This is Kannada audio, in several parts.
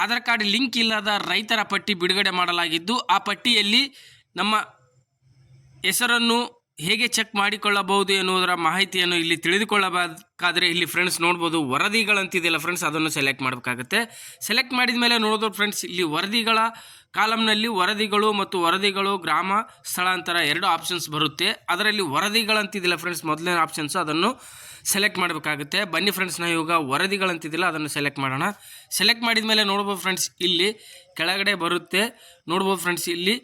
ಆಧಾರ್ ಕಾರ್ಡ್ ಲಿಂಕ್ ಇಲ್ಲದ ರೈತರ ಪಟ್ಟಿ ಬಿಡುಗಡೆ ಮಾಡಲಾಗಿದ್ದು ಆ ಪಟ್ಟಿಯಲ್ಲಿ ನಮ್ಮ ಹೆಸರನ್ನು ಹೇಗೆ ಚೆಕ್ ಮಾಡಿಕೊಳ್ಳಬಹುದು ಎನ್ನುವುದರ ಮಾಹಿತಿಯನ್ನು ಇಲ್ಲಿ ತಿಳಿದುಕೊಳ್ಳಬೇಕಾದ್ರೆ ಇಲ್ಲಿ ಫ್ರೆಂಡ್ಸ್ ನೋಡ್ಬೋದು, ವರದಿಗಳಂತಿದೆಯಲ್ಲ ಫ್ರೆಂಡ್ಸ್ ಅದನ್ನು ಸೆಲೆಕ್ಟ್ ಮಾಡಬೇಕಾಗುತ್ತೆ. ಸೆಲೆಕ್ಟ್ ಮಾಡಿದ ಮೇಲೆ ನೋಡೋದು ಫ್ರೆಂಡ್ಸ್ ಇಲ್ಲಿ ವರದಿಗಳ ಕಾಲಮ್ನಲ್ಲಿ ವರದಿಗಳು ಮತ್ತು ವರದಿಗಳು ಗ್ರಾಮ, ಸ್ಥಳಾಂತರ ಎರಡು ಆಪ್ಷನ್ಸ್ ಬರುತ್ತೆ. ಅದರಲ್ಲಿ ವರದಿಗಳಂತಿದೆಯಲ್ಲ ಫ್ರೆಂಡ್ಸ್ ಮೊದಲನೇ ಆಪ್ಷನ್ಸ್ ಅದನ್ನು ಸೆಲೆಕ್ಟ್ ಮಾಡಬೇಕಾಗುತ್ತೆ. ಬನ್ನಿ ಫ್ರೆಂಡ್ಸ್ ನಾವು ಇವಾಗ ವರದಿಗಳಂತಿದ್ದಿಲ್ಲ ಅದನ್ನು ಸೆಲೆಕ್ಟ್ ಮಾಡೋಣ. ಸೆಲೆಕ್ಟ್ ಮಾಡಿದ ಮೇಲೆ ನೋಡ್ಬೋದು ಫ್ರೆಂಡ್ಸ್ ಇಲ್ಲಿ ಕೆಳಗಡೆ ಬರುತ್ತೆ. ನೋಡ್ಬೋದು ಫ್ರೆಂಡ್ಸ್ ಇಲ್ಲಿ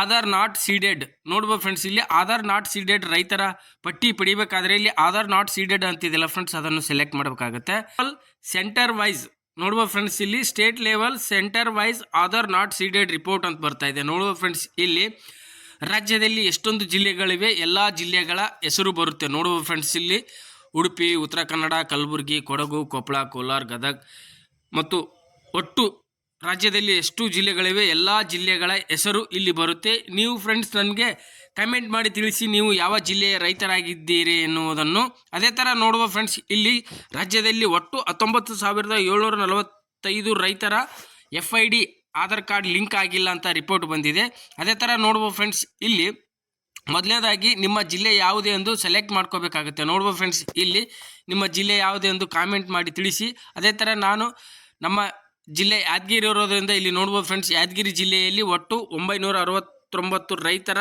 ಆಧಾರ್ ನಾಟ್ ಸೀಡೆಡ್. ನೋಡ್ಬೋದು ಫ್ರೆಂಡ್ಸ್ ಇಲ್ಲಿ ಆಧಾರ್ ನಾಟ್ ಸೀಡೆಡ್ ರೈತರ ಪಟ್ಟಿ ಪಡಿಬೇಕಾದ್ರೆ ಇಲ್ಲಿ ಆಧಾರ್ ನಾಟ್ ಸೀಡೆಡ್ ಅಂತಿದೆಯಲ್ಲ ಫ್ರೆಂಡ್ಸ್ ಅದನ್ನು ಸೆಲೆಕ್ಟ್ ಮಾಡಬೇಕಾಗುತ್ತೆ. ಸೆಂಟರ್ ವೈಸ್ ನೋಡ್ಬೋದು ಫ್ರೆಂಡ್ಸ್ ಇಲ್ಲಿ state level centre wise Aadhaar not seeded report ಅಂತ ಬರ್ತಾ ಇದೆ. ನೋಡ್ಬೋದು ಫ್ರೆಂಡ್ಸ್ ಇಲ್ಲಿ ರಾಜ್ಯದಲ್ಲಿ ಎಷ್ಟೊಂದು ಜಿಲ್ಲೆಗಳಿವೆ, ಎಲ್ಲ ಜಿಲ್ಲೆಗಳ ಹೆಸರು ಬರುತ್ತೆ. ನೋಡ್ಬೋದು ಫ್ರೆಂಡ್ಸ್ ಇಲ್ಲಿ ಉಡುಪಿ, ಉತ್ತರ ಕನ್ನಡ, ಕಲಬುರಗಿ, ಕೊಡಗು, ಕೊಪ್ಪಳ, ಕೋಲಾರ, ಗದಗ್, ಮತ್ತು ಒಟ್ಟು ರಾಜ್ಯದಲ್ಲಿ ಎಷ್ಟು ಜಿಲ್ಲೆಗಳಿವೆ, ಎಲ್ಲ ಜಿಲ್ಲೆಗಳ ಹೆಸರು ಇಲ್ಲಿ ಬರುತ್ತೆ. ನೀವು ಫ್ರೆಂಡ್ಸ್ ನನಗೆ ಕಮೆಂಟ್ ಮಾಡಿ ತಿಳಿಸಿ ನೀವು ಯಾವ ಜಿಲ್ಲೆಯ ರೈತರಾಗಿದ್ದೀರಿ ಎನ್ನುವುದನ್ನು. ಅದೇ ಥರ ನೋಡುವ ಫ್ರೆಂಡ್ಸ್ ಇಲ್ಲಿ ರಾಜ್ಯದಲ್ಲಿ ಒಟ್ಟು ಹತ್ತೊಂಬತ್ತು ಸಾವಿರದ ಏಳ್ನೂರ ನಲವತ್ತೈದು ರೈತರ F I D Aadhaar card link ಆಗಿಲ್ಲ ಅಂತ ರಿಪೋರ್ಟ್ ಬಂದಿದೆ. ಅದೇ ಥರ ನೋಡುವ ಫ್ರೆಂಡ್ಸ್ ಇಲ್ಲಿ ಮೊದಲನೇದಾಗಿ ನಿಮ್ಮ ಜಿಲ್ಲೆ ಯಾವುದೇ ಎಂದು ಸೆಲೆಕ್ಟ್ ಮಾಡ್ಕೋಬೇಕಾಗುತ್ತೆ. ನೋಡುವ ಫ್ರೆಂಡ್ಸ್ ಇಲ್ಲಿ ನಿಮ್ಮ ಜಿಲ್ಲೆ ಯಾವುದೇ ಎಂದು ಕಾಮೆಂಟ್ ಮಾಡಿ ತಿಳಿಸಿ. ಅದೇ ಥರ ನಾನು ನಮ್ಮ ಜಿಲ್ಲೆ ಯಾದಗಿರಿ ಇರೋದ್ರಿಂದ ಇಲ್ಲಿ ನೋಡ್ಬೋದು ಫ್ರೆಂಡ್ಸ್ ಯಾದಗಿರಿ ಜಿಲ್ಲೆಯಲ್ಲಿ ಒಟ್ಟು ಒಂಬೈನೂರ ಅರವತ್ತೊಂಬತ್ತು ರೈತರ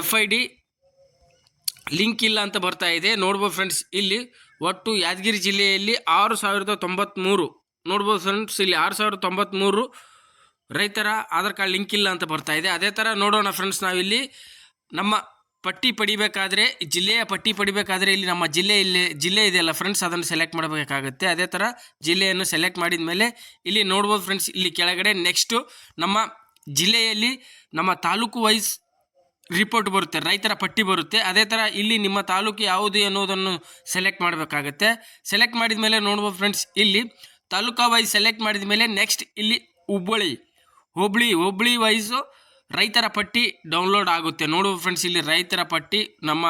ಎಫ್ ಐ ಡಿ ಲಿಂಕ್ ಇಲ್ಲ ಅಂತ ಬರ್ತಾ ಇದೆ. ನೋಡ್ಬೋದು ಫ್ರೆಂಡ್ಸ್ ಇಲ್ಲಿ ಒಟ್ಟು ಯಾದಗಿರಿ ಜಿಲ್ಲೆಯಲ್ಲಿ ಆರು ಸಾವಿರದ ತೊಂಬತ್ತ್ಮೂರು ನೋಡ್ಬೋದು ಫ್ರೆಂಡ್ಸ್ ಇಲ್ಲಿ ಆರು ಸಾವಿರದ ತೊಂಬತ್ತ್ಮೂರು ರೈತರ ಆಧಾರ್ ಕಾರ್ಡ್ ಲಿಂಕ್ ಇಲ್ಲ ಅಂತ ಬರ್ತಾ ಇದೆ. ಅದೇ ಥರ ನೋಡೋಣ ಫ್ರೆಂಡ್ಸ್ ನಾವಿಲ್ಲಿ ನಮ್ಮ ಪಟ್ಟಿ ಪಡಿಬೇಕಾದ್ರೆ, ಜಿಲ್ಲೆಯ ಪಟ್ಟಿ ಪಡಿಬೇಕಾದ್ರೆ ಇಲ್ಲಿ ನಮ್ಮ ಜಿಲ್ಲೆ ಇಲ್ಲಿ, ಜಿಲ್ಲೆ ಇದೆಯಲ್ಲ ಫ್ರೆಂಡ್ಸ್ ಅದನ್ನು ಸೆಲೆಕ್ಟ್ ಮಾಡಬೇಕಾಗುತ್ತೆ. ಅದೇ ಥರ ಜಿಲ್ಲೆಯನ್ನು ಸೆಲೆಕ್ಟ್ ಮಾಡಿದ ಮೇಲೆ ಇಲ್ಲಿ ನೋಡ್ಬೋದು ಫ್ರೆಂಡ್ಸ್ ಇಲ್ಲಿ ಕೆಳಗಡೆ ನೆಕ್ಸ್ಟು ನಮ್ಮ ಜಿಲ್ಲೆಯಲ್ಲಿ ನಮ್ಮ ತಾಲೂಕು ವೈಸ್ ರಿಪೋರ್ಟ್ ಬರುತ್ತೆ, ರೈತರ ಪಟ್ಟಿ ಬರುತ್ತೆ. ಅದೇ ಥರ ಇಲ್ಲಿ ನಿಮ್ಮ ತಾಲೂಕು ಯಾವುದು ಅನ್ನೋದನ್ನು ಸೆಲೆಕ್ಟ್ ಮಾಡಬೇಕಾಗತ್ತೆ. ಸೆಲೆಕ್ಟ್ ಮಾಡಿದ ಮೇಲೆ ನೋಡ್ಬೋದು ಫ್ರೆಂಡ್ಸ್ ಇಲ್ಲಿ ತಾಲೂಕಾ ವೈಸ್ ಸೆಲೆಕ್ಟ್ ಮಾಡಿದ ಮೇಲೆ ನೆಕ್ಸ್ಟ್ ಇಲ್ಲಿ ಹುಬ್ಬಳ್ಳಿ ಹುಬ್ಳಿ ಹುಬ್ಳಿ ವೈಸು ರೈತರ ಪಟ್ಟಿ ಡೌನ್ಲೋಡ್ ಆಗುತ್ತೆ. ನೋಡುವ ಫ್ರೆಂಡ್ಸ್ ಇಲ್ಲಿ ರೈತರ ಪಟ್ಟಿ ನಮ್ಮ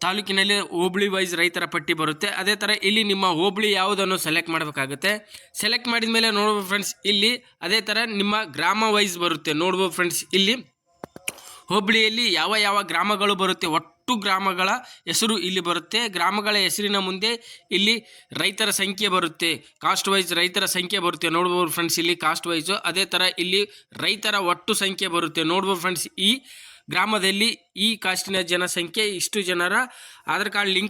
ತಾಲೂಕಿನಲ್ಲಿ ಹೋಬಳಿ ವೈಸ್ ರೈತರ ಪಟ್ಟಿ ಬರುತ್ತೆ. ಅದೇ ಥರ ಇಲ್ಲಿ ನಿಮ್ಮ ಹೋಬಳಿ ಯಾವುದನ್ನು ಸೆಲೆಕ್ಟ್ ಮಾಡಬೇಕಾಗುತ್ತೆ. ಸೆಲೆಕ್ಟ್ ಮಾಡಿದ ಮೇಲೆ ನೋಡ್ಬೋದು ಫ್ರೆಂಡ್ಸ್ ಇಲ್ಲಿ ಅದೇ ಥರ ನಿಮ್ಮ ಗ್ರಾಮ ವೈಸ್ ಬರುತ್ತೆ. ನೋಡ್ಬೋದು ಫ್ರೆಂಡ್ಸ್ ಇಲ್ಲಿ ಹೋಬಳಿಯಲ್ಲಿ ಯಾವ ಯಾವ ಗ್ರಾಮಗಳು ಬರುತ್ತೆ? ಒಟ್ಟು ಗ್ರಾಮಗಳ ಹೆಸರು ಇಲ್ಲಿ ಬರುತ್ತೆ. ಗ್ರಾಮಗಳ ಹೆಸರಿನ ಮುಂದೆ ಇಲ್ಲಿ ರೈತರ ಸಂಖ್ಯೆ ಬರುತ್ತೆ. ಕಾಸ್ಟ್ ವೈಸ್ ರೈತರ ಸಂಖ್ಯೆ ಬರುತ್ತೆ. ನೋಡ್ಬೋದು ಫ್ರೆಂಡ್ಸ್ ಇಲ್ಲಿ ಕಾಸ್ಟ್ ವೈಸು ಅದೇ ಥರ ಇಲ್ಲಿ ರೈತರ ಒಟ್ಟು ಸಂಖ್ಯೆ ಬರುತ್ತೆ. ನೋಡ್ಬೋದು ಫ್ರೆಂಡ್ಸ್ ಈ ಗ್ರಾಮದಲ್ಲಿ ಈ ಕಾಸ್ಟಿನ ಜನಸಂಖ್ಯೆ ಇಷ್ಟು ಜನರ ಆಧಾರ್ ಕಾರ್ಡ್ ಲಿಂಕ್